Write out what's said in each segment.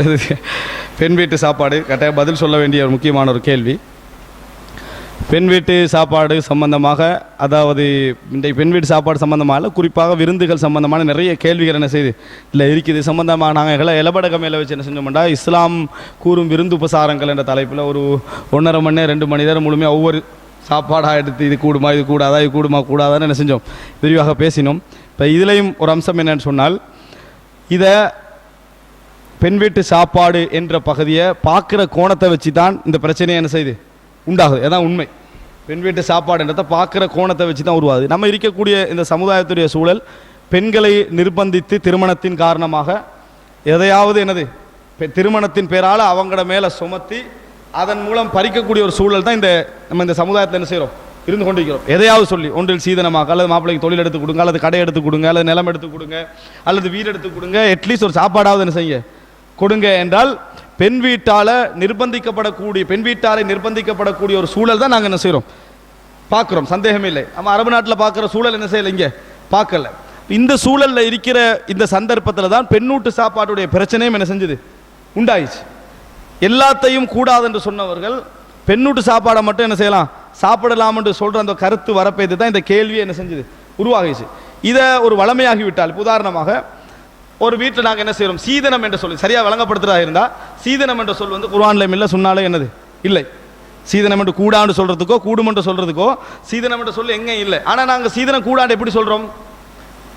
இது பெண் வீட்டு சாப்பாடு கட்டாயம் பதில் சொல்ல வேண்டிய ஒரு முக்கியமான ஒரு கேள்வி. பெண் வீட்டு சாப்பாடு சம்பந்தமாக அதாவது இன்றைக்கு பெண் வீட்டு சாப்பாடு சம்பந்தமாக குறிப்பாக விருந்துகள் சம்பந்தமான நிறைய கேள்விகள் என்ன செய்யுது இல்லை இருக்குது. சம்பந்தமாக நாங்கள் எல்லாம் இலபடக மேலே வச்சு என்ன செஞ்சோம்னா இஸ்லாம் கூறும் விருந்து உபசாரங்கள் என்ற தலைப்பில் ஒரு ஒன்றரை மணி நேரம் ரெண்டு மணி நேரம் முழுமையாக ஒவ்வொரு சாப்பாடாக எடுத்து இது கூடுமா இது கூடாதா இது கூடுமா கூடாதான்னு என்ன செஞ்சோம்? விரிவாக பேசினோம். இப்போ இதுலேயும் ஒரு அம்சம் என்னன்னு சொன்னால் இதை பெண் வீட்டு சாப்பாடு என்ற பகுதியை பார்க்குற கோணத்தை வச்சு தான் இந்த பிரச்சனையை என்ன செய்யுது? உண்டாகுது. அதான் உண்மை. பெண் வீட்டு சாப்பாடுன்றதை பார்க்குற கோணத்தை வச்சு தான் உருவாகுது. நம்ம இருக்கக்கூடிய இந்த சமுதாயத்துடைய சூழல் பெண்களை நிர்பந்தித்து திருமணத்தின் காரணமாக எதையாவது என்னது? பெ- திருமணத்தின் பேரால் அவங்கள மேலே சுமத்தி அதன் மூலம் பறிக்கக்கூடிய ஒரு சூழல் தான் இந்த நம்ம இந்த சமுதாயத்தில் என்ன செய்கிறோம் இருந்து கொண்டிருக்கிறோம். எதையாவது சொல்லி ஒன்றில் சீதனமாக அல்லது மாப்பிள்ளைக்கு தொழில் எடுத்து கொடுங்க அல்லது கடை எடுத்து கொடுங்க அல்லது நிலம் எடுத்து கொடுங்க அல்லது வீடு எடுத்து கொடுங்க அட்லீஸ்ட் ஒரு சாப்பாடாவது என்ன செய்யுங்க? கொடுங்க என்றால் பெண் வீட்டால் நிர்பந்திக்கப்படக்கூடிய பெண் வீட்டாரை நிர்பந்திக்கப்படக்கூடிய ஒரு சூழல் தான் நாங்கள் என்ன செய்கிறோம் பார்க்குறோம். சந்தேகம் இல்லை. நம்ம அரபு நாட்டில் பார்க்குற சூழல் என்ன செய்யலை இங்கே? பார்க்கல. இந்த சூழலில் இருக்கிற இந்த சந்தர்ப்பத்தில் தான் பெண்ணூட்டு சாப்பாட்டுடைய பிரச்சனையும் என்ன செஞ்சது? உண்டாயிடுச்சு. எல்லாத்தையும் கூடாது என்று சொன்னவர்கள் பெண்ணூட்டு சாப்பாடை மட்டும் என்ன செய்யலாம்? சாப்பிடலாம் என்று சொல்கிற அந்த கருத்து வரப்பேது தான் இந்த கேள்வியை என்ன செஞ்சது? உருவாகிச்சு இதை ஒரு வளமையாகிவிட்டால் உதாரணமாக ஒரு வீட்டில் நாங்கள் என்ன செய்கிறோம் சீதனம் என்று சொல்லி சரியாக வழங்கப்படுத்துறதா இருந்தால் சீதனம் என்ற சொல் வந்து குர்ஆன்லையும் இல்லை சொன்னாலே என்னது? இல்லை. சீதனம் என்று கூடாண்டு சொல்கிறதுக்கோ கூடும் என்று சொல்கிறதுக்கோ சீதனம் என்ற சொல் எங்கே இல்லை. ஆனால் நாங்கள் சீதனம் கூடாண்டு எப்படி சொல்கிறோம்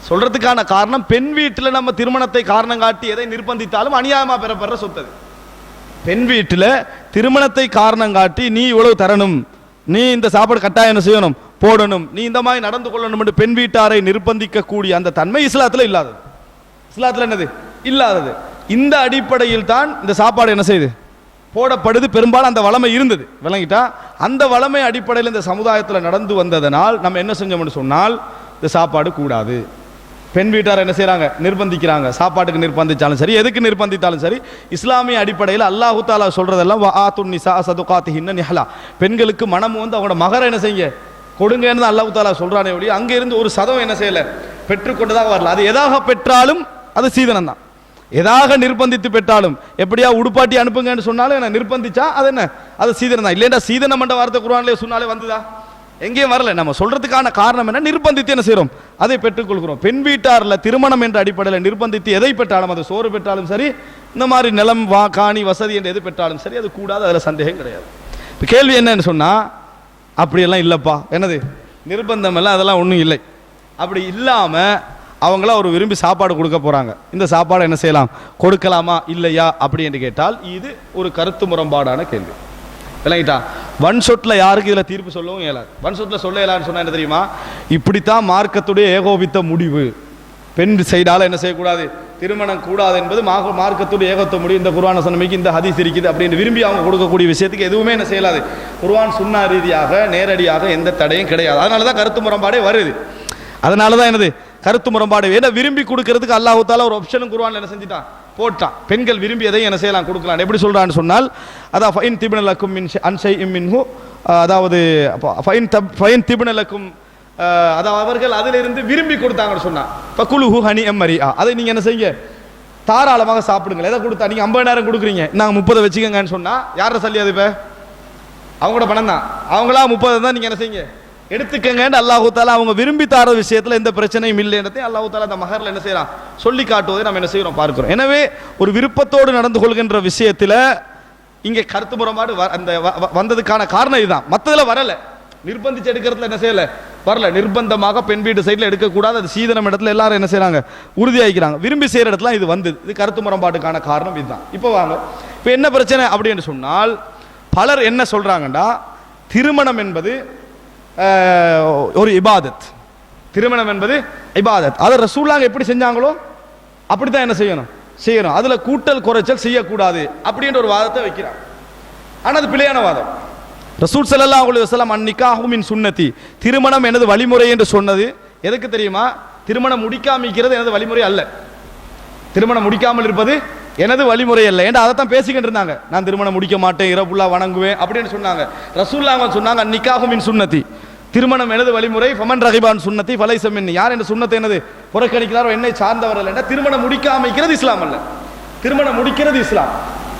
சொல்கிறதுக்கான காரணம் பெண் வீட்டில் நம்ம திருமணத்தை காரணம் காட்டி எதை நிர்பந்தித்தாலும் அநியாயமாக பெறப்படுற சொத்து பெண் வீட்டில் திருமணத்தை காரணம் காட்டி நீ இவ்வளவு தரணும் நீ இந்த சாப்பாடு கட்டாயம் செய்யணும்? போடணும் நீ இந்த மாதிரி நடந்து கொள்ளணும் என்று பெண் வீட்டாரை நிர்பந்திக்கக்கூடிய அந்த தன்மை இஸ்லாத்தில் இல்லாதது. இஸ்லாத்தில் என்னது? இல்லாதது. இந்த அடிப்படையில் தான் இந்த சாப்பாடு என்ன செய்யுது? போடப்படுது. பெரும்பாலும் அந்த வளமை இருந்தது. விளங்கிட்டா? அந்த வளமை அடிப்படையில் இந்த சமுதாயத்தில் நடந்து வந்ததனால் நம்ம என்ன செஞ்சோம்னு சொன்னால் இந்த சாப்பாடு கூடாது. பெண் வீட்டார் என்ன செய்கிறாங்க நிர்பந்திக்கிறாங்க. சாப்பாட்டுக்கு நிர்பந்தித்தாலும் சரி எதுக்கு நிர்பந்தித்தாலும் சரி இஸ்லாமிய அடிப்படையில் அல்லாஹு தாலா சொல்றதெல்லாம் வஆத்துன் நிசா சதுகாத்திஹின்ன நிஹலா. பெண்களுக்கு மனம் வந்து அவங்களோட மகரை என்ன செய்ய கொடுங்கன்னு அல்லாஹு தாலா சொல்கிறானே ஒழிய அங்கேருந்து ஒரு சதம் என்ன செய்யலை? பெற்றுக்கொண்டதாக வரல. அது எதாக பெற்றாலும் அது சீதனம் தான். எதாக நிர்பந்தித்து பெற்றாலும் எப்படியா உடுப்பாட்டி அனுப்புங்கன்னு சொன்னாலும் என்ன நிர்பந்திச்சா அது என்ன? அது சீதனம் தான். இல்லையா சீதனம் என்ற வார்த்தை குரான்லேயே சொன்னாலே வந்துதா? எங்கேயும் வரல. நம்ம சொல்றதுக்கான காரணம் என்ன? நிர்பந்தித்து என்ன செய்கிறோம் அதை பெற்றுக்கொள்கிறோம். பெண் வீட்டாரில் திருமணம் என்ற அடிப்படையில் நிர்பந்தித்து எதை பெற்றாலும் அது சோறு பெற்றாலும் சரி இந்த மாதிரி நிலம் வா காணி வசதி என்று எது பெற்றாலும் சரி அது கூடாது. அதில் சந்தேகம் கிடையாது. இப்போ கேள்வி என்னன்னு சொன்னால் அப்படியெல்லாம் இல்லைப்பா. என்னது? நிர்பந்தம் எல்லாம் அதெல்லாம் ஒன்றும் இல்லை. அப்படி இல்லாமல் அவங்களாம் அவர் விரும்பி சாப்பாடு கொடுக்க போகிறாங்க இந்த சாப்பாடு என்ன செய்யலாம்? கொடுக்கலாமா? இல்லையா? அப்படி என்று கேட்டால் இது ஒரு கருத்து முரண்பாடான கேள்வி. விளங்கிட்டா? வன் சொட்டில் யாருக்கு இதில் தீர்ப்பு சொல்லவும் இயலாது. வன் சொட்டில் சொல்ல இயலான்னு சொன்னால் என்ன தெரியுமா? இப்படித்தான் மார்க்கத்துடைய ஏகோபித்த முடிவு. பெண் செய்தால் என்ன செய்யக்கூடாது? திருமணம் கூடாது என்பது மாக மார்க்கத்துடைய ஏகத்த முடிவு. இந்த குருவான சொன்னமைக்கு இந்த ஹதீஸ் இருக்குது அப்படின்னு விரும்பி அவங்க கொடுக்கக்கூடிய விஷயத்துக்கு எதுவுமே என்ன செய்யலாது. குருவான் சுண்ணா ரீதியாக நேரடியாக எந்த தடையும் கிடையாது. அதனால தான் கருத்து முரண்பாடே வருது. அதனால தான் என்னது? கருத்து முரண்பாடு. ஏன்னா விரும்பி கொடுக்கறதுக்கு அல்லாஹு தாலா ஒரு ஆப்ஷனும் குர்ஆன்ல என்ன செஞ்சுட்டான்? போட்டான். பெண்கள் விரும்பி எதையும் என்ன செய்யலாம் கொடுக்கலாம். எப்படி சொல்கிறான்னு சொன்னால் அதான் ஃபைன் திபினலக்கும் மின் அன்ஷை மின்ஹு அதாவது ஃபைன் தப் ஃபைன் திபினலக்கும் அதாவது அவர்கள் அதிலிருந்து விரும்பி கொடுத்தாங்கன்னு சொன்னான். இப்போ குலுஹு ஹனி எம் மரியா அதை நீங்கள் என்ன செய்யுங்க? தாராளமாக சாப்பிடுங்க எதை கொடுத்தா? நீங்கள் ஐம்பது நேரம் கொடுக்குறீங்க. நாங்கள் முப்பதை வச்சுக்கோங்கன்னு சொன்னால் யாரை சொல்லி அது இப்போ? அவங்களோட பணம் தான் அவங்களா முப்பது தான் நீங்கள் என்ன செய்யுங்க? எடுத்துக்கங்கன்னு அல்லாஹு தாலா அவங்க விரும்பி தார விஷயத்தில் எந்த பிரச்சனையும் இல்லைன்றதை அல்லாஹு தாலா அந்த மகரில் என்ன செய்யலாம் சொல்லி காட்டுவதை நம்ம என்ன செய்யறோம் பார்க்கிறோம். எனவே ஒரு விருப்பத்தோடு நடந்து கொள்கின்ற விஷயத்தில் இங்கே கருத்து முரண்பாடு வ- அந்த வ- வ- வந்ததுக்கான காரணம் இதுதான். மற்றதில் வரலை. நிர்பந்திச்சு எடுக்கிறதுல என்ன செய்யலை? வரல. நிர்பந்தமாக பெண் வீட்டு சைடில் எடுக்கக்கூடாது. அது சீதனம் இடத்துல எல்லாரும் என்ன செய்கிறாங்க உறுதியாகிக்கிறாங்க விரும்பி செய்கிற இடத்துல இது வந்தது. இது கருத்து முரண்பாட்டுக்கான காரணம் இதுதான். இப்போ வாங்க. இப்போ என்ன பிரச்சனை அப்படின்னு சொன்னால் பலர் என்ன சொல்கிறாங்கன்னா திருமணம் என்பது ஒரு இபாதத். திருமணம் என்பது இபாதத். அதை ரசூலாங்க எப்படி செஞ்சாங்களோ அப்படி தான் என்ன செய்யணும்? செய்யணும். அதில் கூட்டல் குறைச்சல் செய்யக்கூடாது அப்படின்ற ஒரு வாதத்தை வைக்கிறாங்க. ஆனால் அது பிழையான வாதம். ரசூல் ஸல்லல்லாஹு அலைஹி வசலாம் அன்னிக்காஹு மின் சுண்ணத்தி திருமணம் எனது வழிமுறை என்று சொன்னது. எதுக்கு தெரியுமா? திருமணம் முடிக்காமிக்கிறது எனது வழிமுறை அல்ல. திருமணம் முடிக்காமல் இருப்பது எனது வழிமுறை அல்ல. ஏன்டா அதை தான் பேசிக்கிட்டு இருந்தாங்க. நான் திருமணம் முடிக்க மாட்டேன் இரவுல்லா வணங்குவேன் அப்படின்னு சொன்னாங்க. ரசூல்லாங்க சொன்னாங்க நிக்காகும் மின் சுண்ணத்தி திருமணம் எனது வழிமுறை ஃபமன் ரஹிபான் சுன்னதி செம்மின் யார் என்ற சுண்ணத்தை எனது புறக்கணிக்கிறாரோ என்னை சார்ந்தவர் அல்ல. திருமணம் முடிக்காமைக்கிறது இஸ்லாம் அல்ல. திருமணம் முடிக்கிறது இஸ்லாம்.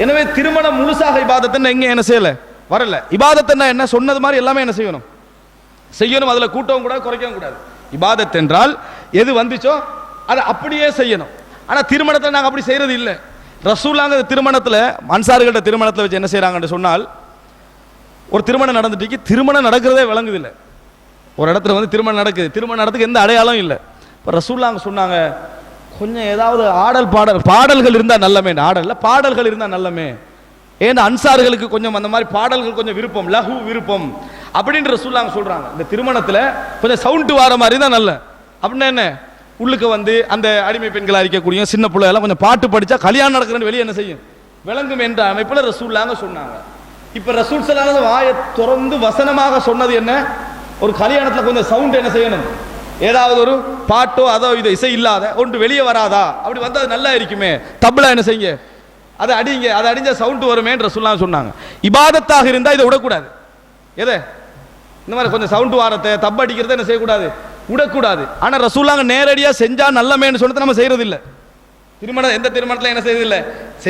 எனவே திருமணம் முழுசாக இபாதத்தை எங்கே என்ன செய்யல? வரல. இபாதத்துன்னா என்ன சொன்னது மாதிரி எல்லாமே என்ன செய்யணும்? செய்யணும் அதில் கூட்டவும் கூடாது குறைக்கவும் கூடாது. இபாதத் என்றால் எது வந்துச்சோ அதை அப்படியே செய்யணும். ஆனால் திருமணத்தை நாங்கள் அப்படி செய்யறது இல்லை. ரசூலாங்க திருமணத்தில் அன்சார்கள்ட்ட திருமணத்தில் வச்சு என்ன செய்கிறாங்கன்னு சொன்னால் ஒரு திருமணம் நடந்துட்டு திருமணம் நடக்கிறதே விளங்குது இல்லை. ஒரு இடத்துல வந்து திருமணம் நடக்குது. திருமணம் நடத்துக்கு எந்த அடையாளம் இல்லை. இப்போ ரசூல்லாங்க சொன்னாங்க கொஞ்சம் ஏதாவது ஆடல் பாடல் பாடல்கள் இருந்தால் நல்லமே. ஆடலில் பாடல்கள் இருந்தால் நல்லமே. ஏன்னா அன்சார்களுக்கு கொஞ்சம் அந்த மாதிரி பாடல்கள் கொஞ்சம் விருப்பம் லஹு விருப்பம் அப்படின்ற ரசூல்லாங்க சொல்கிறாங்க இந்த திருமணத்தில் கொஞ்சம் சவுண்டு வர மாதிரி தான் நல்ல. அப்படின்னா என்ன? உள்ளுக்கு வந்து அந்த அடிமை பெண்களை இருக்கக்கூடிய சின்ன பிள்ளை எல்லாம் கொஞ்சம் பாட்டு படித்தா கல்யாணம் நடக்கிறேன்னு வெளியே என்ன செய்யும்? விளங்கும் என்ற அமைப்பில் ரசூல்லாங்க சொன்னாங்க. இப்போ ரசூல் சலானது வாயை திறந்து வசனமாக சொன்னது என்ன? ஒரு கல்யாணத்தில் கொஞ்சம் சவுண்ட் என்ன செய்யணும்? ஏதாவது ஒரு பாட்டோ அதோ இது இசை இல்லாத ஒன்று வெளியே வராதா? அப்படி வந்தால் அது நல்லா இருக்குமே. தப்லா என்ன செய்யுங்க? அதை அடிங்க அதை அடிஞ்ச சவுண்டு வருமேன்ற சொல்லலாம் சொன்னாங்க. இபாதத்தாக இருந்தால் இதை விடக்கூடாது. எதை? இந்த மாதிரி கொஞ்சம் சவுண்டு வாரத்தை தப்பு அடிக்கிறத என்ன செய்யக்கூடாது? விடக்கூடாது. ஆனால் ரசூலாங்க நேரடியாக செஞ்சால் நல்லமேன்னு சொன்னதை நம்ம செய்கிறதில்லை திருமணம் எந்த திருமணத்தில் என்ன செய்யறதில்லை?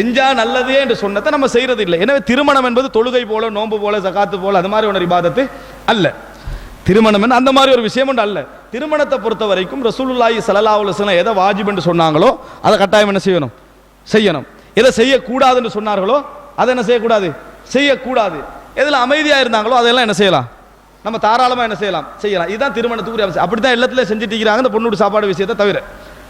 இல்லை நல்லதே என்று சொன்னதை நம்ம செய்கிறதில்லை இல்லை எனவே திருமணம் என்பது தொழுகை போல நோன்பு போல சகாத்து போல அது மாதிரி ஒன்று இபாதத்து அல்ல. திருமணம் என்ன அந்த மாதிரி ஒரு விஷயம் ஒன்று அல்ல. திருமணத்தை பொறுத்த வரைக்கும் ரசூலுல்லாஹி ஸல்லல்லாஹு அலைஹி எதை வாஜிப் என்று சொன்னாங்களோ அதை கட்டாயம் என்ன செய்யணும்? செய்யணும். எதை செய்யக்கூடாதுன்னு சொன்னார்களோ அதை என்ன செய்யக்கூடாது? செய்யக்கூடாது. எதில் அமைதியாக இருந்தாங்களோ அதெல்லாம் என்ன செய்யலாம்? நம்ம தாராளமாக என்ன செய்யலாம்? செய்யலாம். இதுதான் திருமணத்துக்குரிய அப்படி தான் எல்லாத்துலேயும் செஞ்சுட்டு இருக்கிறாங்க இந்த பொண்ணு சாப்பாடு விஷயத்தை தவிர.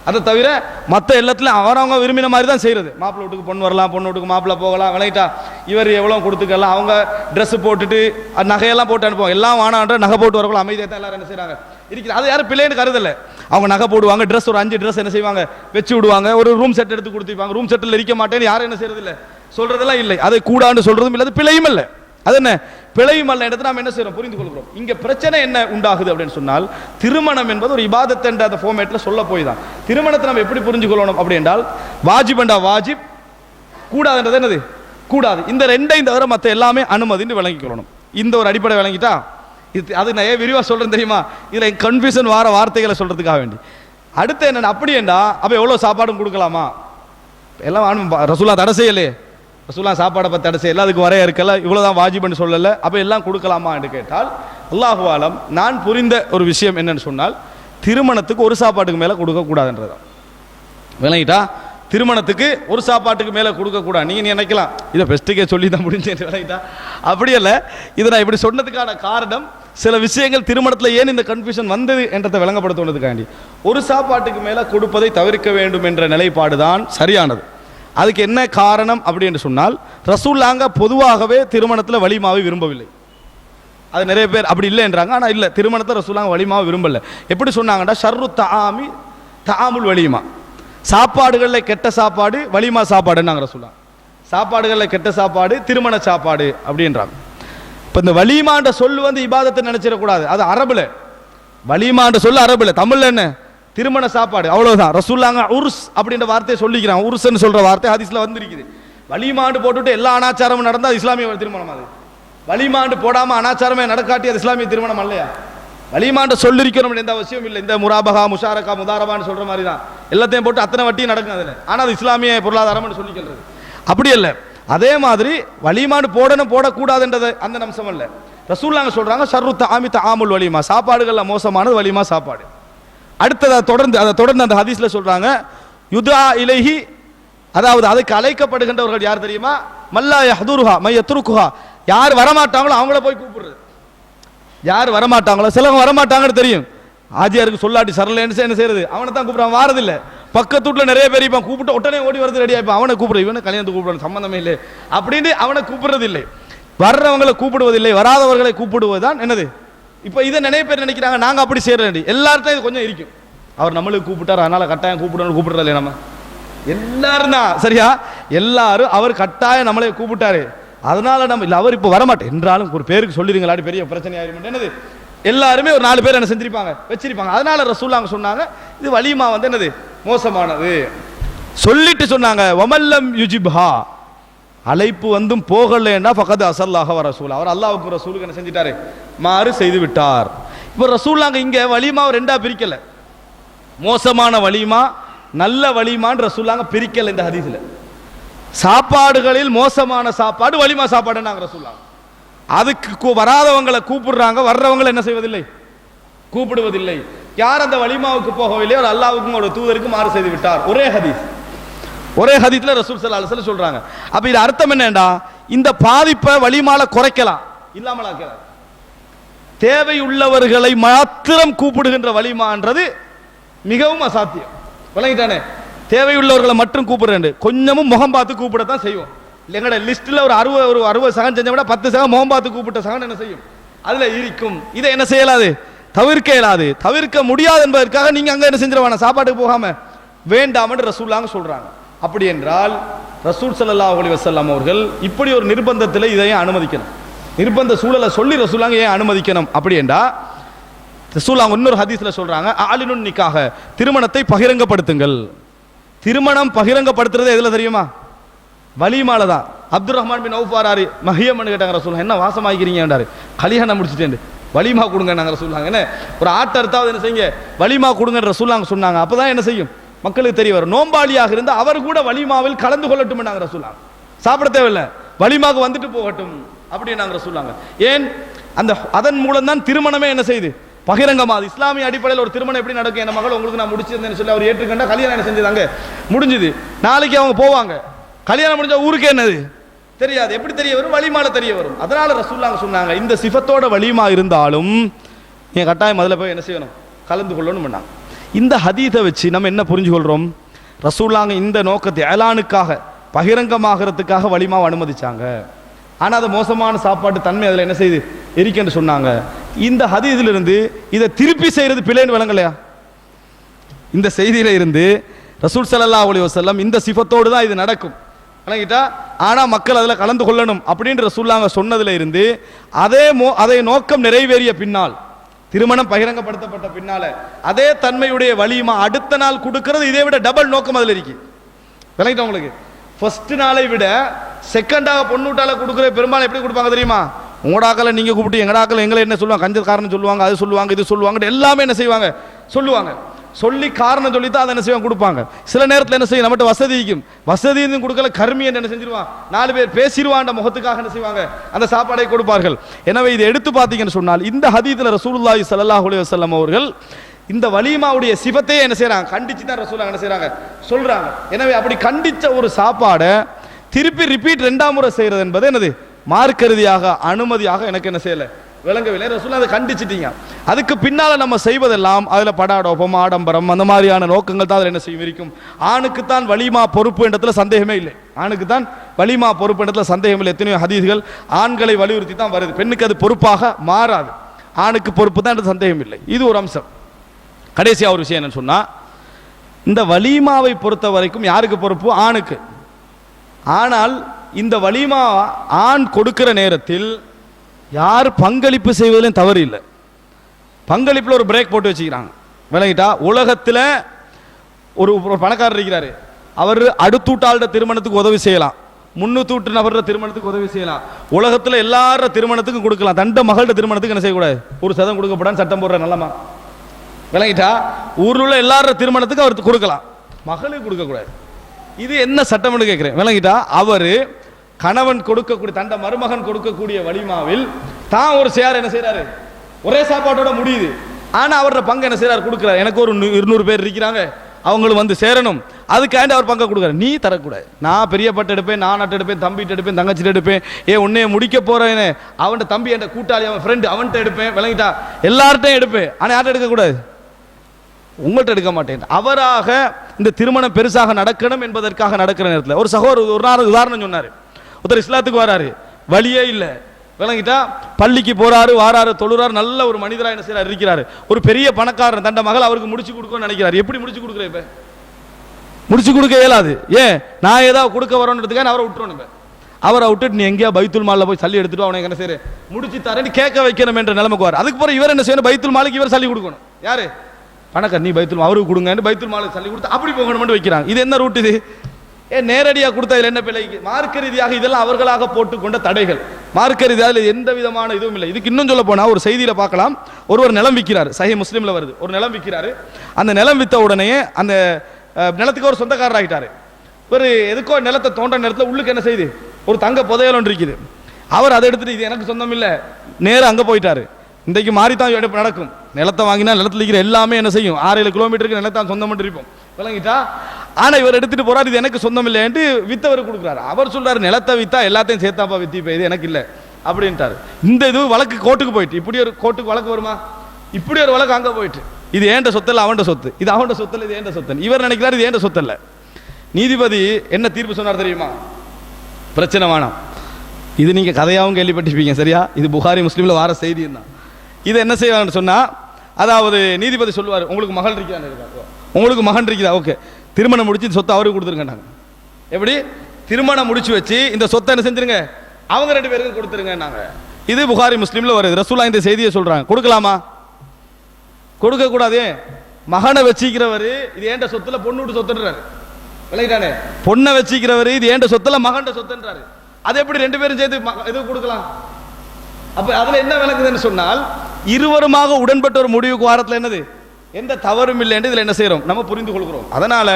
அதை தவிர மற்ற எல்லாத்துலையும் அவரவங்க விரும்பின மாதிரி தான் செய்கிறது மாப்பிள்ளை வீட்டுக்கு பொண்ணு வரலாம் பொண்ணு வீட்டுக்கு மாப்பிள்ளை போகலாம் விளையிட்டா இவர் எவ்வளோ கொடுத்துக்கலாம் அவங்க ட்ரெஸ் போட்டுட்டு அது நகையெல்லாம் போட்டு அனுப்புவோம் எல்லாம் வானான்ற நகை போட்டு வரக்குள்ள அமைதியாக தான் எல்லாரும் என்ன செய்கிறாங்க இருக்குது அது யாரும் பிள்ளைன்னு கருதலை. அவங்க நகை போடுவாங்க ட்ரெஸ் ஒரு அஞ்சு ட்ரெஸ் என்ன செய்வாங்க? வச்சு விடுவாங்க ஒரு ரூம் செட் எடுத்து கொடுத்துப்பாங்க. ரூம் செட்டில் இருக்க மாட்டேன்னு யாரும் என்ன செய்யறதில்லை சொல்கிறதெல்லாம் இல்லை. அதை கூடான்னு சொல்கிறதும் இல்லை அது பிழையும் இல்லை. அது என்ன பிழையும் அல்ல. இடத்துல நாம் என்ன செய்யறோம் புரிந்து கொள்கிறோம். இங்க பிரச்சனை என்ன உண்டாகுது அப்படின்னு சொன்னால் திருமணம் என்பது ஒரு இபாதத் என்ற அந்த ஃபார்மேட்ல சொல்ல போய் தான். திருமணத்தை நம்ம எப்படி புரிஞ்சு கொள்ளணும் அப்படி என்றால் வாஜிப் என்றா வாஜிப் கூடாதுன்றது என்னது? கூடாது. இந்த ரெண்டையும் தவிர மற்ற எல்லாமே அனுமதின்னு விளங்கிக் கொள்ளணும். இந்த ஒரு அடிப்படை விளங்கிட்டா இது அது நான் ஏன் விரிவாக சொல்கிறேன் தெரியுமா? இதில் கன்ஃபியூஷன் வார வார்த்தைகளை சொல்கிறதுக்காக வேண்டி. அடுத்து என்னென்ன அப்படி என்றா அப்போ எவ்வளோ சாப்பாடும் கொடுக்கலாமா? எல்லாம் ரசூலா தடை செய்யலையே ரசூலா சாப்பாடை பற்றி தடை செய்யல அதுக்கு வரைய இருக்கல இவ்வளோதான் வாஜிப்னு சொல்லலை. அப்போ எல்லாம் கொடுக்கலாமா என்று கேட்டால் அல்லாஹுவாலம் நான் புரிந்த ஒரு விஷயம் என்னன்னு சொன்னால் திருமணத்துக்கு ஒரு சாப்பாட்டுக்கு மேலே கொடுக்கக்கூடாதுன்றதான் விளங்கிட்டா? திருமணத்துக்கு ஒரு சாப்பாட்டுக்கு மேலே கொடுக்கக்கூடாது. நீங்கள் நினைக்கலாம் இதை பெஸ்ட்டுக்கே சொல்லி தான் முடிஞ்சேன் விளங்கிட்டா? அப்படி இல்லை இதை நான் இப்படி சொன்னதுக்கான காரணம் சில விஷயங்கள் திருமணத்தில் ஏன் இந்த கன்ஃபியூஷன் வந்தது என்றதை விளங்கப்படுத்துவதற்காண்டி. ஒரு சாப்பாட்டுக்கு மேலே கொடுப்பதை தவிர்க்க வேண்டும் என்ற நிலைப்பாடு தான் சரியானது. அதுக்கு என்ன காரணம் அப்படி என்று சொன்னால் ரசூல்லாங்க பொதுவாகவே திருமணத்தில் வலிமாவை விரும்பவில்லை. அது நிறைய பேர் அப்படி இல்லைன்றாங்க ஆனால் இல்லை திருமணத்தை ரசூல்லாங்க வலிமாவை விரும்பல. எப்படி சொன்னாங்கன்னா ஷர்ரு தாமி தாமுல் வலிமா. சாப்பாடுகளில் கெட்ட சாப்பாடு வலிமா சாப்பாடுன்னு நாங்கள் சாப்பாடுகளில் கெட்ட சாப்பாடு திருமண சாப்பாடு அப்படின்றாங்க இப்போ இந்த வலிமான்ற சொல் வந்து இபாதத்தை நினச்சிடக்கூடாது. அது அரபுல. வலிமான்ற சொல் அரபில். தமிழில் என்ன? திருமண சாப்பாடு. அவ்வளவுதான். ரசூல்லாங்க உருஸ் அப்படின்ற வார்த்தையை சொல்லிக்கிறான். உருஸ்ன்னு சொல்ற வார்த்தை ஹதீஸ்ல வந்திருக்குது. வலிமாண்டு போட்டுட்டு எல்லா அனாச்சாரமும் நடந்தா அது இஸ்லாமிய திருமணம் அது. வலிமாண்டு போடாம அனாச்சாரமே நடக்காட்டி அது இஸ்லாமிய திருமணம் இல்லையா வலிமாண்டு சொல்லிருக்கணும் எந்த அவசியம் இல்லை. இந்த முராபகா முஷாரகா முதாரபான்னு சொல்ற மாதிரி தான் எல்லாத்தையும் போட்டு அத்தனை வட்டியும் நடக்கும் அதுல. ஆனா அது இஸ்லாமிய பொருளாதாரம்னு சொல்லிக்கிறது. அப்படி இல்லை. அதே மாதிரி வலிமாண்டு போடணும் போடக்கூடாதுன்றது அந்த அம்சம் இல்லை ரசூல்லாங்க சொல்றாங்க ஷர்ரு தாமி தாமுல் வலிமா. சாப்பாடுகளில் மோசமானது வலிமா சாப்பாடு. அடுத்தது தொடர்ந்து அதை தொடர்ந்து அந்த ஹதீஸ்ல சொல்கிறாங்க யுதா இலகி அதாவது அதுக்கு அழைக்கப்படுகின்றவர்கள் யார் தெரியுமா? மல்லா யஹ்துருஹா மைய துருக்குஹா யார் வரமாட்டாங்களோ அவங்கள போய் கூப்பிடுறது. யார் வரமாட்டாங்களோ சிலவங்க வரமாட்டாங்கன்னு தெரியும். ஆஜியாருக்கு சொல்லாட்டி சரலன்னு என்ன செய்யறது? அவனை தான் கூப்பிடுறான் வாரதில்லை. பக்கத்து வீட்டில் நிறைய பேர் இப்போ கூப்பிட்டு உடனே ஓடி வரது ரெடி இப்போ அவனை கூப்பிடுற இவனை கல்யாணத்துக்கு கூப்பிடணும் சம்மந்தமே இல்லை அப்படின்னு அவனை கூப்பிடுறது இல்லை வர்றவங்களை கூப்பிடுவதில்லை வராதவர்களை கூப்பிடுவதுதான் என்னது? இப்போ இதை நிறைய பேர் நினைக்கிறாங்க நாங்கள் அப்படி செய்யறது எல்லார்ட்டும் இது கொஞ்சம் இருக்கும். அவர் நம்மளுக்கு கூப்பிட்டார் அதனால் கட்டாயம் கூப்பிடணும் கூப்பிடுறதில்லை நம்ம. எல்லாரும் தான் சரியா? எல்லாரும் அவர் கட்டாயம் நம்மளை கூப்பிட்டாரு. அதனால நம்ம இல்லை அவர் இப்போ வரமாட்டேன். என்றாலும் ஒரு பேருக்கு சொல்லிடுங்களாடி பெரிய பிரச்சனை ஆயிரும். என்னது? எல்லாருமே ஒரு நாலு பேர் என்ன செஞ்சிருப்பாங்க? வச்சிருப்பாங்க. அதனால ரசூல்லாங்க சொன்னாங்க இது வலிமா வந்து என்னது? மோசமானது. சொல்லிட்டு சொன்னாங்க ஒமல்லம் யுஜிப்ஹா. அழைப்பு வந்தும் போகலைன்னா பக்கத்து அசல்லாக வர ரசூல். அவர் அல்லாவுக்கு ரசூலுக்கு என்ன செஞ்சிட்டாரு? மாறு செய்து விட்டார். இப்போ இங்கே இங்க வலிமாவை ரெண்டாக பிரிக்கலை. மோசமான வலிமா நல்ல வலிமான்னு நாங்கள் பிரிக்கலை இந்த ஹதீஸில். சாப்பாடுகளில் மோசமான சாப்பாடு வலிமா சாப்பாடு நாங்கள் சொல்லலாம் அதுக்கு கூ- வராதவங்களை கூப்பிடுறாங்க வர்றவங்களை என்ன செய்வதில்லை? கூப்பிடுவதில்லை. யார் அந்த வலிமாவுக்கு போகவில்லையோ அல்லாவுக்கும் ஒரு தூதருக்கு மாறு செய்து விட்டார். ஒரே ஹதீஸ். ஒரே ஹதீஸ்ல ரசூல் சல்லா அலைஹி சொல்கிறாங்க அப்போ இது அர்த்தம் என்னடா இந்த பாதிப்பை வலிமால குறைக்கலாம். இல்லாமலாக்கலாம் தேவை உள்ளவர்களை மாத்திரம் கூப்பிடுகின்ற வலிமான்றது மிகவும் அசாத்தியம். விளங்கிட்டானே? தேவையுள்ளவர்களை மட்டும் கூப்பிடுறேன் கொஞ்சமும் முகம் பார்த்து கூப்பிடத்தான் செய்வோம். எங்கட லிஸ்ட்டில் ஒரு அறுபது ஒரு அறுபது சகம் செஞ்ச விட பத்து சகம் முகம் பார்த்து கூப்பிட்ட சகன் என்ன செய்யும்? அதில் இருக்கும். இதை என்ன செய்யலாது? தவிர்க்க இயலாது. தவிர்க்க முடியாது என்பதற்காக நீங்கள் அங்கே என்ன செஞ்சிட சாப்பாட்டுக்கு போகாமல் வேண்டாமன்னு ரசூல்லாங்க சொல்கிறாங்க அப்படி என்றால் ரசூல் சல்லா அலி வசல்லாம் அவர்கள் இப்படி ஒரு நிர்பந்தத்தில் இதையும் அனுமதிக்கணும்? நிர்பந்த சூழலை சொல்லி ரசூலாங்க ஏன் அனுமதிக்கணும் அப்படி என்றால் ரசூல் அவங்க இன்னொரு ஹதீஸில் சொல்கிறாங்க ஆலினுன் நிக்காக திருமணத்தை பகிரங்கப்படுத்துங்கள். திருமணம் பகிரங்கப்படுத்துறது எதில் தெரியுமா? வலிமால தான் அப்துல் ரஹ்மான் பின் அவுஃபாராரி மஹியம்னு கேட்டாங்க ரசூல் என்ன வாசமாக்கிறீங்கன்றாரு கல்யாணம் முடிச்சுட்டேன் வலிமா கொடுங்க நாங்கள் ரசூல்லாங்க என்ன? ஒரு ஆட்டை அறுத்தாவது என்ன செய்யுங்க? வலிமா கொடுங்கன்ற சொல்லாங்க சொன்னாங்க. அப்போ தான் என்ன செய்யும்? மக்களுக்கு தெரிய வரும். நோம்பாளியாக இருந்து அவர் கூட வலிமாவில் கலந்து கொள்ளட்டும் நாங்கள் சொல்லாங்க சாப்பிட தேவையில்லை. வலிமாக வந்துட்டு போகட்டும் அப்படின்னு நாங்கள் சொல்லாங்க ஏன்? அந்த அதன் மூலம் தான் திருமணமே என்ன செய்யுது பகிரங்கமா? அது இஸ்லாமிய அடிப்படையில் ஒரு திருமணம் எப்படி நடக்கும்? என் மகள் உங்களுக்கு நான் முடிச்சிருந்தேன்னு சொல்லி அவர் ஏற்றுக்கண்டா கல்யாணம் என்ன செஞ்சதாங்க? முடிஞ்சுது. நாளைக்கு அவங்க போவாங்க. கல்யாணம் முடிஞ்சால் ஊருக்கு என்னது? தெரியாது. எப்படி தெரிய வரும்? வலிமால தெரிய வரும். அதனால ரசூல்லாங்க சொன்னாங்க இந்த சிஃபத்தோட வலிமா இருந்தாலும் என் கட்டாயம் அதில் போய் என்ன செய்யணும்? கலந்து கொள்ளணும் பண்ணாங்க இந்த ஹதீதை வச்சு நம்ம என்ன புரிஞ்சு ரசூல்லாங்க இந்த நோக்கத்தை ஏலானுக்காக பகிரங்கமாகறதுக்காக வலிமாவை அனுமதிச்சாங்க. ஆனால் அது மோசமான சாப்பாட்டு தன்மை அதில் என்ன செய்யுது இருக்குன்னு சொன்னாங்க. இந்த ஹதீதிலிருந்து இதை திருப்பி செய்கிறது பிழைன்னு விளங்கலையா? இந்த செய்தியில இருந்து ரசூல் சல்லா அலி வசல்லம் இந்த சிஃபத்தோடு தான் இது நடக்கும். விளங்கிட்டா? ஆனால் மக்கள் அதில் கலந்து கொள்ளணும் அப்படின்ற ரசூல்லாங்க சொன்னதில் இருந்து அதே மோ அதே நோக்கம் நிறைவேறிய பின்னால் திருமணம் பகிரங்கப்படுத்தப்பட்ட பின்னால அதே தன்மையுடைய வலியுமா அடுத்த நாள் கொடுக்கறது இதை விட டபுள் நோக்கம் அதில் இருக்கு. விளங்கிட்டா உங்களுக்கு? ஃபர்ஸ்ட் நாளை விட செகண்டாக பொண்ணூட்டால கொடுக்குற பெரும்பாலும் எப்படி கொடுப்பாங்க தெரியுமா? உங்கடாக்களை நீங்கள் கூப்பிட்டு எங்கடாக்களை எங்களை என்ன சொல்லுவாங்க? கஞ்சக்காரன் சொல்லுவாங்க அது சொல்லுவாங்க இது சொல்லுவாங்க எல்லாமே என்ன செய்வாங்க? சொல்லுவாங்க. சொல்லி காரணம் சொல்லி தான் அதை என்ன செய்வாங்க கொடுப்பாங்க. சில நேரத்தில் என்ன செய்யும்? நம்மகிட்ட வசதிக்கும் வசதியும் கொடுக்கல கருமி என்ன செஞ்சிருவான்? நாலு பேர் பேசிடுவான் முகத்துக்காக என்ன செய்வாங்க? அந்த சாப்பாடை கொடுப்பார்கள். எனவே இதை எடுத்து பார்த்தீங்கன்னு சொன்னால் இந்த ஹதீத்தில் ரசூலுல்லாஹி ஸல்லல்லாஹு அலைஹி வஸல்லம் அவர்கள் இந்த வலிமாவுடைய சிவத்தையே என்ன செய்கிறாங்க கண்டிச்சு தான் ரசூலாக என்ன செய்கிறாங்க சொல்கிறாங்க எனவே அப்படி கண்டித்த ஒரு சாப்பாடை திருப்பி ரிப்பீட் ரெண்டாம் முறை செய்கிறது என்பது என்னது? மார்க்கருதியாக அனுமதியாக எனக்கு என்ன செய்யலை? விளங்கவில்லை. ரசூலா அதை கண்டிச்சிட்டீங்க. அதுக்கு பின்னால் நம்ம செய்வதெல்லாம் அதில் படாடோபம் ஆடம்பரம் அந்த மாதிரியான நோக்கங்கள் தான் அதில் என்ன செய்யும் இருக்கும். ஆணுக்குத்தான் வலிமா பொறுப்பு என்றதுல சந்தேகமே இல்லை. ஆணுக்கு தான் வலிமா பொறுப்பு என்றதுல சந்தேகம் இல்லை. எத்தனையோ ஹதீஸ்கள் ஆண்களை வலியுறுத்தி தான் வருது. பெண்ணுக்கு அது பொறுப்பாக மாறாது. ஆணுக்கு பொறுப்பு தான் என்ற சந்தேகம் இல்லை. இது ஒரு அம்சம். கடைசியாக ஒரு விஷயம் என்னன்னு சொன்னால் இந்த வலிமாவை பொறுத்த வரைக்கும் யாருக்கு பொறுப்பு? ஆணுக்கு. ஆனால் இந்த வலிமா ஆண் கொடுக்கிற நேரத்தில் யார் பங்களிப்பு செய்வதிலும் தவறு இல்லை. பங்களிப்பில் ஒரு பிரேக் போட்டு வச்சுக்கிறாங்க. விளங்கிட்டா உலகத்தில் ஒரு பணக்காரர் இருக்கிறாரு. அவர் அடுத்தூட்டாளோட திருமணத்துக்கு உதவி செய்யலாம். முன்னூத்தூட்டு நபரோட திருமணத்துக்கு உதவி செய்யலாம். உலகத்தில் எல்லார திருமணத்துக்கும் கொடுக்கலாம். தண்ட மகளோட திருமணத்துக்கு என்ன செய்யக்கூடாது? ஒரு சதம் கொடுக்கப்படான்னு சட்டம் போடுற நல்லமா விளங்கிட்டா ஊரில் உள்ள எல்லார திருமணத்துக்கு அவருக்கு கொடுக்கலாம். மகளுக்கு கொடுக்கக்கூடாது. இது என்ன சட்டம்னு கேட்குறேன். விளங்கிட்டா அவர் கணவன் கொடுக்கக்கூடிய தந்த மருமகன் கொடுக்கக்கூடிய வலிமாவில் தான் ஒரு சேர் என்ன செய்கிறாரு ஒரே சாப்பாட்டோட முடியுது. ஆனால் அவரோட பங்கு என்ன செய்கிறார் கொடுக்குறாரு. எனக்கு ஒரு நூ- இருநூறு பேர் இருக்கிறாங்க. அவங்களும் வந்து சேரணும். அதுக்காண்டி அவர் பங்கை கொடுக்குறாரு. நீ தரக்கூடாது. நான் பெரிய பட்டு எடுப்பேன் நான் நட்டு எடுப்பேன் தம்பிகிட்ட எடுப்பேன் தங்கச்சிட்டு எடுப்பேன். ஏ உன்னைய முடிக்க போறேன்னு. அவன்கிட்ட தம்பி என் கூட்டாளி அவன் ஃப்ரெண்டு அவன்கிட்ட எடுப்பேன். விளங்கிட்டா எல்லார்ட்டையும் எடுப்பேன். ஆனால் யார்கிட்ட எடுக்கக்கூடாது? உங்கள்கிட்ட எடுக்க மாட்டேன். அவராக இந்த திருமணம் பெருசாக நடக்கணும் என்பதற்காக நடக்கிற நேரத்தில் ஒரு சகோதரர் ஒரு நாள் உதாரணம் சொன்னார். ஒருத்தர் இஸ்லாத்துக்கு வராரு. வழியே இல்லை. விளங்கிட்டா பள்ளிக்கு போறாரு வாராரு தொழுறாரு நல்ல ஒரு மனிதராக என்ன செய்யறாரு இருக்கிறாரு. ஒரு பெரிய பணக்காரன் தண்ட மகள் அவருக்கு முடிச்சு கொடுக்கணும்னு நினைக்கிறாரு. எப்படி முடிச்சு கொடுக்குற இப்ப? முடிச்சு கொடுக்க இயலாது. ஏன்? நான் ஏதாவது கொடுக்க வரோன்றதுக்காக அவரை விட்டுறோம் அவரை விட்டுட்டு நீ எங்கேயா பைத்துல் மாலில் போய் சல்லி எடுத்துட்டு அவனை என்ன செய்யற முடிச்சு தரேன்னு கேட்க வைக்கணும் என்ற நிலைமைக்கு வர அதுக்கு பிறகு இவர் என்ன செய்யணும்? பைத்துல் மாலுக்கு இவர் சல்லி கொடுக்கணும். யாரு? பணக்கார நீ பைத்துல் அவருக்கு கொடுங்கன்னு பைத்துல் மாலுக்கு சல்லி கொடுத்து அப்படி போகணும்னு வைக்கிறாங்க. இது என்ன ரூட் இது? ஏன் நேரடியாக கொடுத்தா இதில் என்ன பிழைக்கு மார்க்க ரீதியாக இதெல்லாம் அவர்களாக போட்டுக்கொண்ட தடைகள். மார்க்க ரீதியாக எந்த விதமான இதுவும் இல்லை. இதுக்கு இன்னும் சொல்ல போனால் ஒரு செய்தியில் பார்க்கலாம். ஒருவர் நிலம் விற்கிறார். சஹி முஸ்லீமில் வருது. ஒரு நிலம் விற்கிறாரு. அந்த நிலம் விற்ற உடனே அந்த நிலத்துக்கு ஒரு சொந்தக்காரர் ஆகிட்டார் ஒரு எதுக்கோ நிலத்தை தோன்ற நிலத்தில் உள்ளுக்கு என்ன செய்யுது ஒரு தங்க புதையல் ஒன்று இருக்குது. அவர் அதை எடுத்துட்டு இது எனக்கு சொந்தம் இல்லை. நேராக அங்கே போயிட்டார். இன்றைக்கு மாறி தான் எடுப்பு நடக்கும். நிலத்தை வாங்கினா நிலத்துல இருக்கிற எல்லாமே என்ன செய்யும்? ஆறு ஏழு கிலோமீட்டருக்கு நிலத்தான் சொந்தம் பண்ணிருப்போம் இருப்போம். விளங்கிட்டா? ஆனால் இவர் எடுத்துகிட்டு போகிறார் இது எனக்கு சொந்தம் இல்லைன்ட்டு வித்தவர் கொடுக்குறாரு. அவர் சொல்கிறார் நிலத்தை வித்தா எல்லாத்தையும் சேர்த்தாப்பா வித்தி போய் எனக்கு இல்லை. அப்படின்ட்டாரு. இந்த இது வழக்கு கோர்ட்டுக்கு போயிட்டு இப்படி ஒரு கோர்ட்டுக்கு வழக்கு வருமா? இப்படி ஒரு வழக்கு அங்கே போயிட்டு. இது ஏண்ட சொத்தல்ல அவன்ட சொத்து? இது அவன்ட சொத்தல்ல இது ஏண்ட சொத்து இவர் நினைக்கிறார் இது ஏண்ட சொத்தல்ல? நீதிபதி என்ன தீர்ப்பு சொன்னார் தெரியுமா? பிரச்சனை வேணாம். இது நீங்கள் கதையாகவும் கேள்விப்பட்டிருப்பீங்க சரியா? இது புகாரி முஸ்லீமில் வார செய்தி தான் இதை என்ன செய்வாங்கன்னு சொன்னால் அதாவது நீதிபதி சொல்லுவார் உங்களுக்கு மகள் இருக்கான்னு இருக்கா உங்களுக்கு மகன் இருக்குதா? ஓகே திருமணம் முடிச்சு இந்த சொத்தை அவருக்கு கொடுத்துருங்கன்னாங்க. எப்படி? திருமணம் முடிச்சு வச்சு இந்த சொத்தை என்ன செஞ்சிருங்க? அவங்க ரெண்டு பேருக்கும் கொடுத்துருங்க நாங்கள் இது புகாரி முஸ்லீமில் வருது. ரசூலா இந்த செய்தியை சொல்கிறாங்க கொடுக்கலாமா? கொடுக்கக்கூடாது மகனை வச்சிக்கிறவர் இது ஏண்ட சொத்துல பொண்ணு விட்டு சொத்துன்றாரு. விளையிட்டானே பொண்ணை வச்சிக்கிறவர் இது ஏண்ட சொத்துல மகன்ட சொத்துன்றாரு. அது எப்படி ரெண்டு பேரும் சேர்த்து இது கொடுக்கலாம்? அப்போ அதில் என்ன விளக்குதுன்னு சொன்னால் இருவருமாக உடன்பட்ட ஒரு முடிவுக்கு வாரத்தில் என்னது? எந்த தவறும் இல்லை என்று இதில் என்ன செய்கிறோம்? நம்ம புரிந்து கொள்கிறோம் அதனால்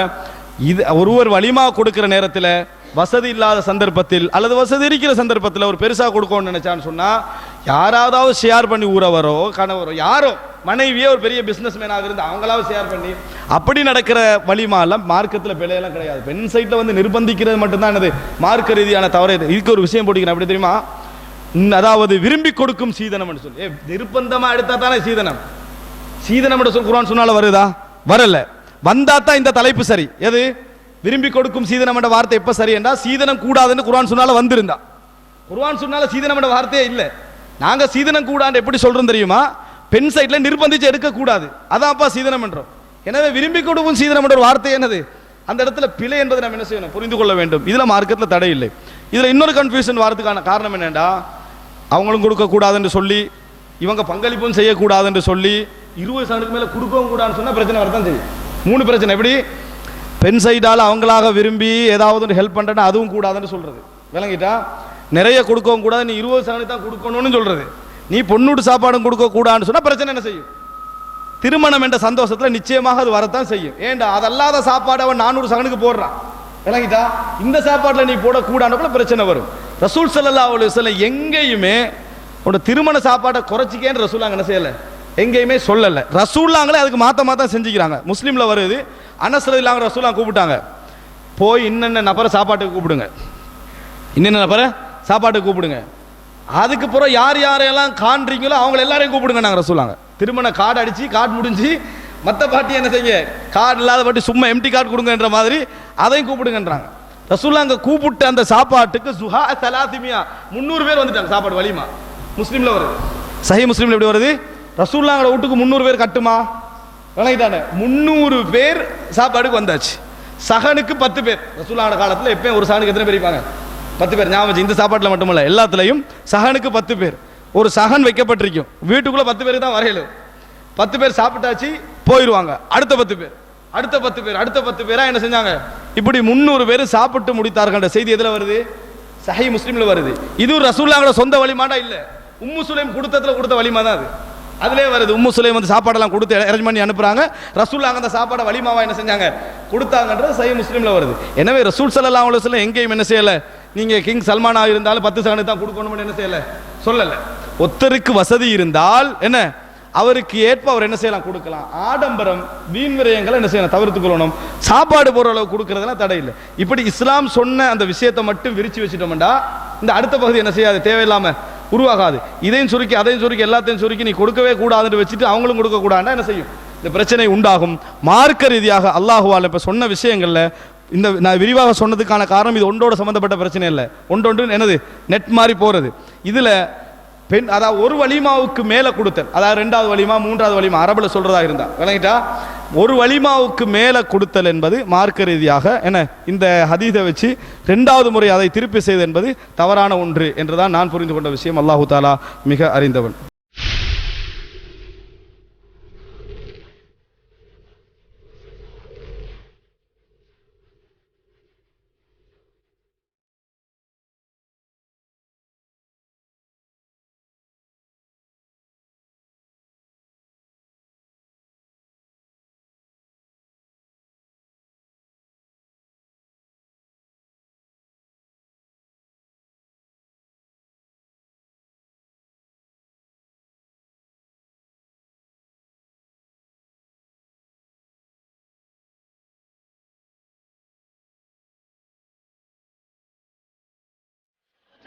இது ஒருவர் வலிமா கொடுக்குற நேரத்தில் வசதி இல்லாத சந்தர்ப்பத்தில் அல்லது வசதி இருக்கிற சந்தர்ப்பத்தில் ஒரு பெருசாக கொடுக்கணும்னு நினச்சான்னு சொன்னால் யாராவது ஷேர் பண்ணி ஊறவரோ கணவரோ யாரோ மனைவியே ஒரு பெரிய பிஸ்னஸ் மேனாக இருந்து அவங்களாவது ஷேர் பண்ணி அப்படி நடக்கிற வலிமாலாம் மார்க்கத்தில் பிழையெல்லாம் கிடையாது. பெண் சைட்டில் வந்து நிர்பந்திக்கிறது மட்டும்தான் என்னது? மார்க்க ரீதியான தவறு. இது. இதுக்கு ஒரு விஷயம் பிடிக்கிறேன் அப்படி தெரியுமா? அதாவது விரும்பி கொடுக்கும் சீதனம்னு சொல்லி. ஏ, நிர்பந்தமா எடுத்தால் தானே சீதனம்? சீதனம் என்று குரான் சொன்னால வருதா? வரல. வந்தா தான் இந்த தலைப்பு சரி. எது? விரும்பி கொடுக்கும் சீதனம் என்ற வார்த்தை எப்ப சரி என்றா சீதனம் கூடாதுன்னு குரான் சொன்னால வந்திருந்தா. குர்ஆன் சொன்னால சீதனம் என்ற வார்த்தையே இல்லை. நாங்க சீதனம் கூடாது எப்படி சொல்றோம் தெரியுமா? பெண் சைட்ல நிர்பந்திச்சு எடுக்க கூடாது அதான்ப்பா சீதனம் என்றோம். எனவே விரும்பி கொடுக்கும் சீதனம் என்ற வார்த்தை என்னது? அந்த இடத்துல பிழை என்பதை நம்ம என்ன செய்யணும்? புரிந்து கொள்ள வேண்டும். இதுல மார்க்கத்தில் தடை இல்லை. இதுல இன்னொரு கன்ஃபியூஷன் வரதுக்கான காரணம் என்னடா அவங்களும் கொடுக்க கூடாதுன்னு சொல்லி இவங்க பங்களிப்பும் செய்யக்கூடாதுன்னு சொல்லி இருபது சனுக்கு மேலே கொடுக்கவும் கூடாதுன்னு சொன்னால் பிரச்சனை வரதான் செய்யும். மூணு பிரச்சனை. எப்படி? பெண் சைடால் அவங்களாக விரும்பி ஏதாவது ஒன்று ஹெல்ப் பண்றேன்னா அதுவும் கூடாதுன்னு சொல்கிறது விளங்கிட்டா? நிறைய கொடுக்கவும் கூடாது. நீ இருபது சதவீதம் தான் கொடுக்கணும்னு சொல்கிறது நீ பொண்ணூட்டு சாப்பாடும் கொடுக்க கூடாதுன்னு பிரச்சனை என்ன செய்யும்? திருமணம் என்ற சந்தோஷத்தில் நிச்சயமாக அது வரத்தான் செய்யும். ஏண்டா? அதல்லாத சாப்பாடு அவன் நானூறு சகனுக்கு போடுறான். விளங்கிட்டா? இந்த சாப்பாட்டில் நீ போடக்கூடாதுன்னு கூட பிரச்சனை வரும். ரசூல் சல்லா அலைஹி வஸல்லம் எங்கேயுமே உன்னோட திருமண சாப்பாட்டை குறைச்சிக்கேன்னு ரசூலாங்க என்ன செய்யலை? எங்கேயுமே சொல்லலை. ரசூல்லாங்களே அதுக்கு மாற்ற மாற்ற செஞ்சுக்கிறாங்க. முஸ்லீமில் வருது. அனஸ்ரதில்லாங்க ரசூலா கூப்பிட்டாங்க. போய் இன்னென்ன நபரை சாப்பாட்டுக்கு கூப்பிடுங்க. இன்னென்ன நபரை சாப்பாட்டுக்கு கூப்பிடுங்க. அதுக்கு பிறகு யார் யாரையெல்லாம் காண்றீங்களோ அவங்கள எல்லாரையும் கூப்பிடுங்க நாங்கள் ரசூலாங்க திருமண கார்டு அடித்து கார்டு முடிஞ்சு மற்ற பாட்டி என்ன செய்ய கார்டு இல்லாத பாட்டி சும்மா எம்டி கார்டு கொடுங்கன்ற மாதிரி அதையும் கூப்பிடுங்கன்றாங்க. ரசூல்லா அங்கே கூப்பிட்டு அந்த சாப்பாட்டுக்கு சுஹா தலாத்திமியா முந்நூறு பேர் வந்துட்டாங்க சாப்பாடு வலிமா முஸ்லீமில் வருது. சஹி முஸ்லீமில் எப்படி வருது? ரசூல்லாங்களோட வீட்டுக்கு முந்நூறு பேர் கட்டுமா? விளங்கிட்டானே முந்நூறு பேர் சாப்பாடுக்கு வந்தாச்சு. சகனுக்கு பத்து பேர். ரசூல்லாவோட காலத்தில் எப்பயும் ஒரு சகனுக்கு எத்தனை பேர் இருப்பாங்க? பத்து பேர். ஞாபகம் இந்த சாப்பாட்டில் மட்டுமல்ல எல்லாத்துலேயும் சகனுக்கு பத்து பேர். ஒரு சகன் வைக்கப்பட்டிருக்கும். வீட்டுக்குள்ளே பத்து பேருக்கு தான் வரையலும் பத்து பேர் சாப்பிட்டாச்சு போயிடுவாங்க அடுத்த பத்து பேர். அடுத்த பத்து பேர். அடுத்த பத்து பேராக என்ன செஞ்சாங்க? இப்படி முந்நூறு பேர் சாப்பிட்டு முடித்தார்கள். செய்தி எதில் வருது? சஹி முஸ்லீமில் வருது. இது ரசூல்லாங்களோட சொந்த வழிமாடா இல்லை? உம்மு சுலைம் கொடுத்ததுல கொடுத்த வழிமா தான் அது. அதிலே வருது உம்மு சுலைம் வந்து சாப்பாடெல்லாம் கொடுத்து அரேஞ்ச் பண்ணி அனுப்புறாங்க. ரசூல்லாங்க அந்த சாப்பாடை வலிமாவா என்ன செஞ்சாங்க? கொடுத்தாங்கன்றது சை முஸ்லீமில் வருது. எனவே ரசூல் சல்லா அவ்வளோ சொல்ல எங்கேயும் என்ன செய்யலை. நீங்கள் கிங் சல்மானா இருந்தாலும் பத்து சகனு தான் கொடுக்கணும்னு என்ன செய்யலை? சொல்லலை. ஒத்தருக்கு வசதி இருந்தால் என்ன? அவருக்கு ஏற்ப அவர் என்ன செய்யலாம்? கொடுக்கலாம். ஆடம்பரம் வீண் விரயங்களை என்ன செய்யலாம் தவிர்த்து கொள்ளணும். சாப்பாடு போகிற அளவு கொடுக்கறதுலாம் தடை இல்லை. இப்படி இஸ்லாம் சொன்ன அந்த விஷயத்தை மட்டும் விரிச்சு வச்சுட்டோம்டா இந்த அடுத்த பகுதி என்ன செய்யாது? தேவையில்லாமல் உருவாகாது. இதையும் சுருக்கி அதையும் சுருக்கி எல்லாத்தையும் சுருக்கி நீ கொடுக்கவே கூடாதுன்னு வச்சுட்டு அவங்களும் கொடுக்கக்கூடாதுன்னா என்ன செய்யும்? இந்த பிரச்சனை உண்டாகும். மார்க்க ரீதியாக அல்லாஹுவால் இப்போ சொன்ன விஷயங்களில் இந்த நான் விரிவாக சொன்னதுக்கான காரணம் இது ஒன்றோட சம்மந்தப்பட்ட பிரச்சனை இல்லை. ஒன்றொன்று என்னது? நெட் மாதிரி போகிறது இதில் பெண் அதாவது ஒரு வலிமாவுக்கு மேலே கொடுத்தல் அதாவது ரெண்டாவது வலிமா மூன்றாவது வலிமா அரபில் சொல்கிறதா இருந்தால் விளங்கிட்டா? ஒரு வலிமாவுக்கு மேலே கொடுத்தல் என்பது மார்க்க ரீதியாக என்ன இந்த ஹதீதை வச்சு ரெண்டாவது முறை அதை திருப்பி செய்தது என்பது தவறான ஒன்று என்றுதான் நான் புரிந்து கொண்ட விஷயம். அல்லாஹு தாலா மிக அறிந்தவன்.